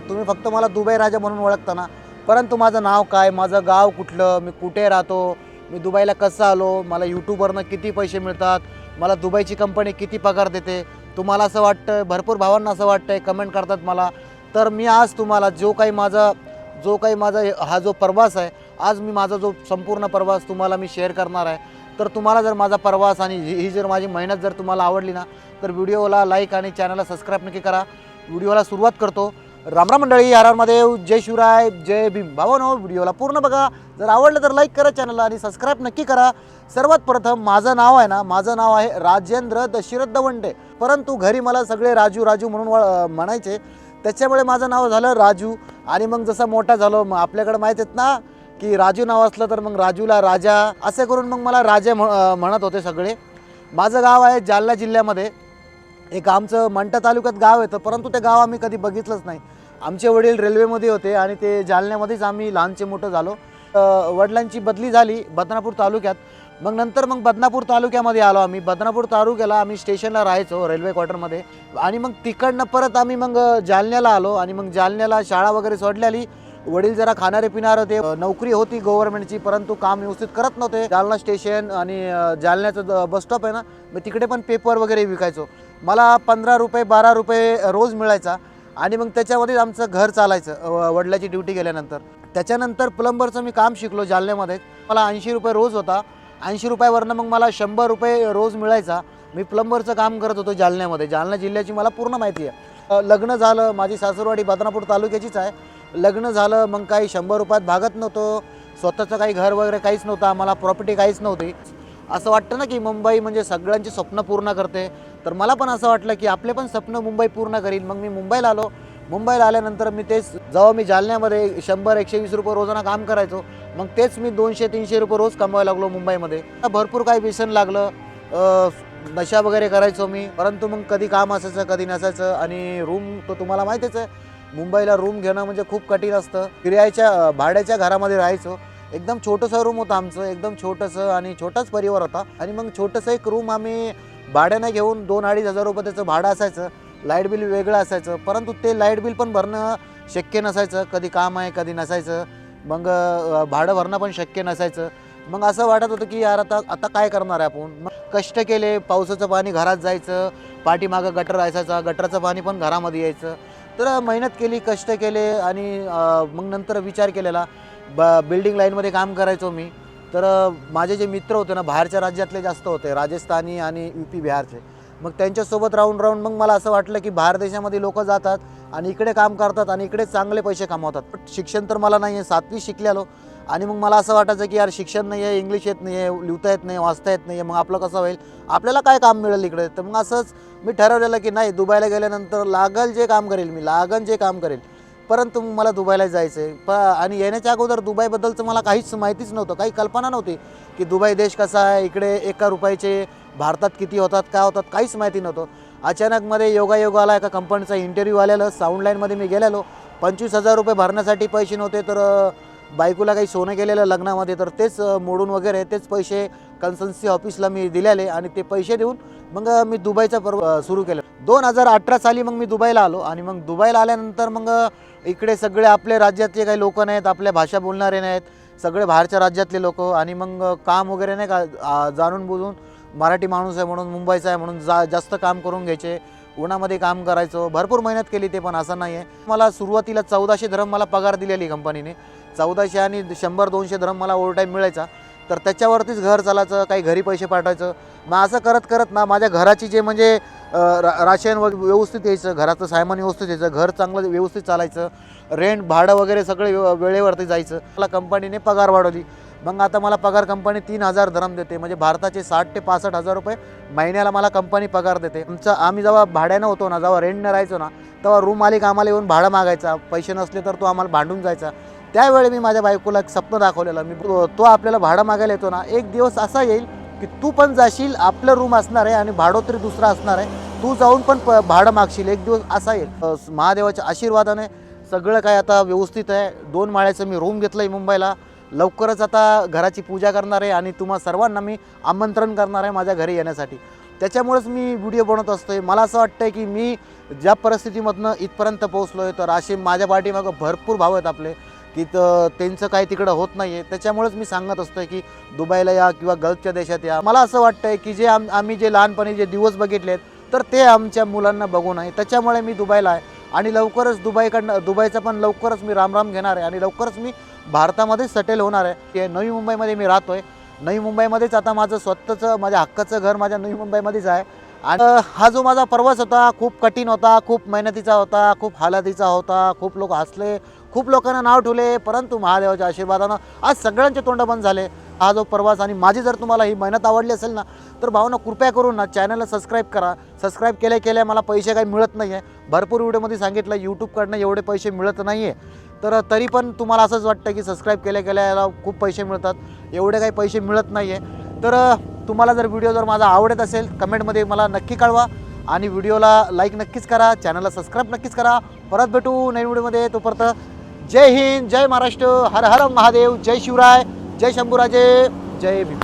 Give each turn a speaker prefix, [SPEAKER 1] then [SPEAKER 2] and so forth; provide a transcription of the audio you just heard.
[SPEAKER 1] तुम्ही फक्त मला दुबई राजा म्हणून ओळखता ना. परंतु माझं नाव काय माझं गाव कुठलं मी कुठे राहतो मी दुबईला कसं आलो मला यूट्यूबवरनं किती पैसे मिळतात मला दुबईची कंपनी किती पगार देते तुम्हाला असं वाटतं भरपूर भावांना असं वाटतंय कमेंट करतात मला. तर मी आज तुम्हाला जो काही माझा जो काही माझा हा जो प्रवास आहे आज मी माझा जो संपूर्ण प्रवास तुम्हाला मी शेअर करणार आहे. तर तुम्हाला जर माझा प्रवास आणि ही ही जर माझी मेहनत जर तुम्हाला आवडली ना तर व्हिडिओला लाईक आणि चॅनलला सबस्क्राईब नक्की करा. व्हिडिओला सुरुवात करतो. रामराम मंडळी हर महादेव जय शिवराय जय भीम. भावानो व्हिडिओला पूर्ण बघा. जर आवडलं तर लाईक करा चॅनलला आणि सबस्क्राईब नक्की करा. सर्वात प्रथम माझं नाव आहे ना माझं नाव आहे राजेंद्र दशरथ दवंडे. परंतु घरी मला सगळे राजू राजू म्हणून म्हणायचे. त्याच्यामुळे माझं नाव झालं राजू. आणि मग जसं मोठा झालो मग आपल्याकडे माहीत आहेत ना की राजू नाव असलं तर मग राजूला राजा असे करून मग मला राजे म्ह- म्हणत होते सगळे. माझं गाव आहे जालना जिल्ह्यामध्ये. एक आमचं मंठा तालुक्यात गाव येतं परंतु ते गाव आम्ही कधी बघितलंच नाही. आमचे वडील रेल्वेमध्ये होते आणि ते जालन्यामध्येच आम्ही लहानचे मोठं झालो. वडिलांची बदली झाली बदनापूर तालुक्यात. मग नंतर मग बदनापूर तालुक्यामध्ये आलो आम्ही. बदनापूर तालुक्याला आम्ही स्टेशनला राहायचो रेल्वे क्वार्टरमध्ये. आणि मग तिकडनं परत आम्ही मग जालन्याला आलो आणि मग जालन्याला शाळा वगैरे सोडल्याली वडील जरा खाणारे पिणारे होते. नोकरी होती गव्हर्नमेंटची परंतु काम व्यवस्थित करत नव्हते. जालना स्टेशन आणि जालन्याचं बस स्टॉप आहे ना मी तिकडे पण पेपर वगैरे विकायचो. मला पंधरा रुपये बारा रुपये रोज मिळायचा. आणि मग त्याच्यामध्येच आमचं घर चालायचं वडिलाची ड्युटी गेल्यानंतर. त्याच्यानंतर प्लंबरचं मी काम शिकलो जालन्यामध्ये. मला ऐंशी रुपये रोज होता. ऐंशी रुपयावरनं मग मला शंभर रुपये रोज मिळायचा. मी प्लंबरचं काम करत होतो जालन्यामध्ये. जालना जिल्ह्याची मला पूर्ण माहिती आहे. लग्न झालं. माझी सासूरवाडी बदनापूर तालुक्याचीच आहे. लग्न झालं. मग काही शंभर रुपयात भागत नव्हतो. स्वतःचं काही घर वगैरे काहीच नव्हतं. आम्हाला प्रॉपर्टी काहीच नव्हती. असं वाटतं ना की मुंबई म्हणजे सगळ्यांची स्वप्न पूर्ण करते. तर मला पण असं वाटलं की आपले पण स्वप्न मुंबई पूर्ण करील. मग मी मुंबईला आलो. मुंबईला आल्यानंतर मी तेच जेव्हा मी जालन्यामध्ये शंभर एकशे वीस रुपये रोजाना काम करायचो मग तेच मी दोनशे तीनशे रुपये रोज कमवायला लागलो मुंबईमध्ये. भरपूर काही व्यसन लागलं. नशा वगैरे करायचो मी. परंतु मग कधी काम असायचं कधी नसायचं आणि रूम तो तुम्हाला माहितीच आहे मुंबईला रूम घेणं म्हणजे खूप कठीण असतं. किरायाच्या भाड्याच्या घरामध्ये राहायचो. एकदम छोटंसं रूम होतं आमचं एकदम छोटंसं आणि छोटाच परिवार होता. आणि मग छोटंसं एक रूम आम्ही भाड्यानं घेऊन दोन अडीच हजार रुपये त्याचं भाडं असायचं लाइट बिल वेगळं असायचं परंतु ते लाइट बिल पण भरणं शक्य नसायचं कधी काम आहे कधी नसायचं. मग भाडं भरणं पण शक्य नसायचं. मग असं वाटत होतं की यार आता आता काय करणार आहे आपण? मग कष्ट केले पावसाचं पाणी घरात जायचं पाठीमागं गटर असायचा गटराचं पाणी पण घरामध्ये यायचं. तर मेहनत केली कष्ट केले आणि मग नंतर विचार केलेला ब बिल्डिंग लाईनमध्ये काम करायचो मी. तर माझे जे मित्र होते ना बाहेरच्या राज्यातले जास्त होते राजस्थानी आणि यू पी बिहारचे. मग त्यांच्यासोबत राहून राहून मग मला असं वाटलं की बाहेर देशामध्ये लोक जातात आणि इकडे काम करतात आणि इकडे चांगले पैसे कमावतात. पण शिक्षण तर मला नाही आहे सातवी शिकलेलो. आणि मग मला असं वाटायचं की यार शिक्षण नाही आहे इंग्लिश येत नाही आहे लिहिता येत नाही वाचता येत नाही आहे मग आपलं कसं होईल? आपल्याला काय काम मिळेल इकडे? तर मग असंच मी ठरवलेलं की नाही दुबईला गेल्यानंतर लागल जे काम करेल मी लागन जे काम करेल. परंतु मला दुबईला जायचं आहे प आणि येण्याच्या अगोदर दुबईबद्दलचं मला काहीच माहितीच नव्हतं. काही कल्पना नव्हती की दुबई देश कसा आहे इकडे एका रुपयाचे भारतात किती होतात काय होतात काहीच माहिती नव्हतं. अचानकमध्ये योगायोगाला एका कंपनीचा इंटरव्ह्यू आलेलं साऊंडलाईनमध्ये मी गेलेलो. पंचवीस हजार रुपये भरण्यासाठी पैसे नव्हते तर बायकोला काही सोनं केलेलं लग्नामध्ये तर तेच मोडून वगैरे तेच पैसे कन्सन्सी ऑफिसला मी दिलेले आणि ते पैसे देऊन मग मी दुबईचा पर्व सुरू केलं. दोन हजार अठरा साली मग मी दुबईला आलो आणि मग दुबईला आल्यानंतर मग इकडे सगळे आपले राज्यातले काही लोक नाहीत आपल्या भाषा बोलणारे नाहीत सगळे बाहेरच्या राज्यातले लोक आणि मग काम वगैरे नाही का जाणून बुजून मराठी माणूस आहे म्हणून मुंबईचा आहे म्हणून जा जास्त काम करून घ्यायचे उन्हामध्ये काम करायचो भरपूर मेहनत केली ते पण असं नाही आहे मला सुरुवातीला चौदाशे धरम मला पगार दिलेली कंपनीने चौदाशे आणि शंभर दोनशे धरम मला ओव्हरटाईम मिळायचा. तर त्याच्यावरतीच घर चालायचं काही घरी पैसे पाठवायचं. मग असं करत करत ना माझ्या घराची जे म्हणजे रा राशन वग व्यवस्थित यायचं घराचं सायमान व्यवस्थित यायचं घर चांगलं व्यवस्थित चालायचं रेंट भाडं वगैरे सगळे वेळेवरती जायचं. मला कंपनीने पगार वाढवली. मग आता मला पगार कंपनी तीन हजार धरम देते. म्हणजे भारताचे साठ ते पासष्ट हजार रुपये महिन्याला मला कंपनी पगार देते. आमचं आम्ही जेव्हा भाड्यानं होतो ना जेव्हा रेंटनं राहायचो ना तेव्हा रूम मालिक आम्हाला येऊन भाडं मागायचा. पैसे नसले तर तो आम्हाला भांडून जायचा. त्यावेळी मी माझ्या बायकोला एक स्वप्न दाखवलेलं. मी तो आपल्याला भाडं मागायला येतो ना एक दिवस असा येईल की तू पण जाशील आपलं रूम असणार आहे आणि भाडोतरी दुसरा असणार आहे. तू जाऊन पण प भाडं मागशील एक दिवस असा येईल. महादेवाच्या आशीर्वादाने सगळं काय आता व्यवस्थित आहे. दोन माळ्याचं मी रूम घेतलं आहे मुंबईला. लवकरच आता घराची पूजा करणार आहे आणि तुम्हा सर्वांना मी आमंत्रण करणार आहे माझ्या घरी येण्यासाठी. त्याच्यामुळेच मी व्हिडिओ बनवत असतो आहे मला असं वाटतं आहे की मी ज्या परिस्थितीमधनं इथपर्यंत पोहोचलो आहे तर असे माझ्या पाठीमागं भरपूर भाव आहेत आपले. की तर त्यांचं काही तिकडं होत नाही आहे त्याच्यामुळेच मी सांगत असतोय की दुबईला या किंवा गल्फच्या देशात या. मला असं वाटतंय की जे आम आम्ही जे लहानपणी जे दिवस बघितले आहेत तर ते आमच्या मुलांना बघू नये. त्याच्यामुळे मी दुबईला आहे. आणि लवकरच दुबईकडनं दुबईचा पण लवकरच मी रामराम घेणार आहे. आणि लवकरच मी भारतामध्ये सेटल होणार आहे. ते नवी मुंबईमध्ये मी राहतो आहे नवी मुंबईमध्येच आता माझं स्वतःचं माझ्या हक्काचं घर माझ्या नवी मुंबईमध्येच आहे. आणि हा जो माझा प्रवास होता खूप कठीण होता खूप मेहनतीचा होता खूप हालातीचा होता खूप लोक हसले खूप लोकांना नाव ठेवले परंतु महादेवाच्या आशीर्वादानं आज सगळ्यांचे तोंड बंद झाले. हा जो प्रवास आणि माझी जर तुम्हाला ही मेहनत आवडली असेल ना तर भावना कृपया करून ना चॅनलला सबस्क्राईब करा. सबस्क्राईब केल्या केल्या मला पैसे काही मिळत नाही आहे भरपूर व्हिडिओमध्ये सांगितलं यूट्यूबकडनं एवढे पैसे मिळत नाही आहे तर तरी पण तुम्हाला असंच वाटतं की सबस्क्राईब केल्या केल्याला खूप पैसे मिळतात. एवढे काही पैसे मिळत नाही आहे तर तुम्हाला जर व्हिडिओ जर माझा आवडत असेल कमेंटमध्ये मला नक्की कळवा. आणि व्हिडिओला लाईक नक्कीच करा चॅनलला सबस्क्राईब नक्कीच करा. परत भेटू नवीन व्हिडिओमध्ये. तोपर्यंत जय हिंद जय महाराष्ट्र हर हर महादेव जय शिवराय जय शंभूराजे जय भीम.